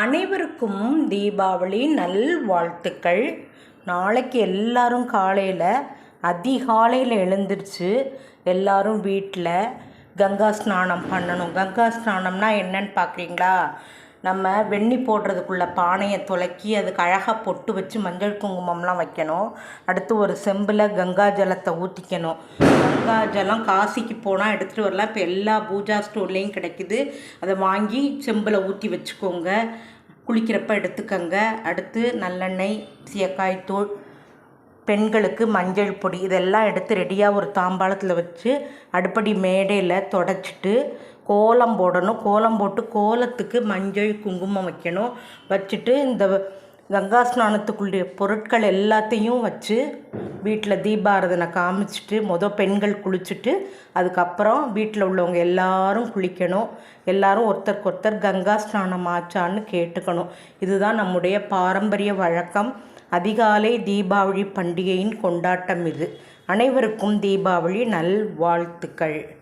அனைவருக்கும் தீபாவளி நல் வாழ்த்துக்கள் நாளைக்கு எல்லாரும் காலையில் அதிகாலையில் எழுந்திரிச்சு எல்லாரும் வீட்டில் கங்கா ஸ்நானம் பண்ணணும். கங்கா ஸ்நானம்னா என்னன்னு பார்க்குறீங்களா நம்ம வெண்ணி போடுறதுக்குள்ள பானையை துலக்கி அதுக்கு அழகாக பொட்டு வச்சு மஞ்சள் குங்குமம்லாம் வைக்கணும். அடுத்து ஒரு செம்பில் கங்கா ஜலத்தை ஊற்றிக்கணும் கங்கா ஜலம் காசிக்கு போனால் எடுத்துகிட்டு வரலாம். இப்போ எல்லா பூஜா ஸ்டோர்லேயும் கிடைக்குது. அதை வாங்கி செம்பில் ஊற்றி வச்சுக்கோங்க. குளிக்கிறப்ப எடுத்துக்கங்க. அடுத்து நல்லெண்ணெய் சீயக்காய் தூள் பெண்களுக்கு மஞ்சள் பொடி இதெல்லாம் எடுத்து ரெடியாக ஒரு தாம்பாளத்தில் வச்சு அடுப்படி மேடையில் தொடச்சிட்டு கோலம் போடணும். கோலம் போட்டு கோலத்துக்கு மஞ்சள் குங்குமம் வைக்கணும். வச்சுட்டு இந்த கங்கா ஸ்நானத்துக்குள்ள பொருட்கள் எல்லாத்தையும் வச்சு வீட்டில் தீபாரதனை காமிச்சிட்டு மொதல் பெண்கள் குளிச்சுட்டு அதுக்கப்புறம் வீட்டில் உள்ளவங்க எல்லாரும் குளிக்கணும். எல்லாரும் ஒருத்தருக்கு ஒருத்தர் கங்கா ஸ்நானம் ஆச்சான்னு கேட்டுக்கணும். இதுதான் நம்முடைய பாரம்பரிய வழக்கம். அதிகாலை தீபாவளி பண்டிகையின் கொண்டாட்டம் இது. அனைவருக்கும் தீபாவளி நல் வாழ்த்துக்கள்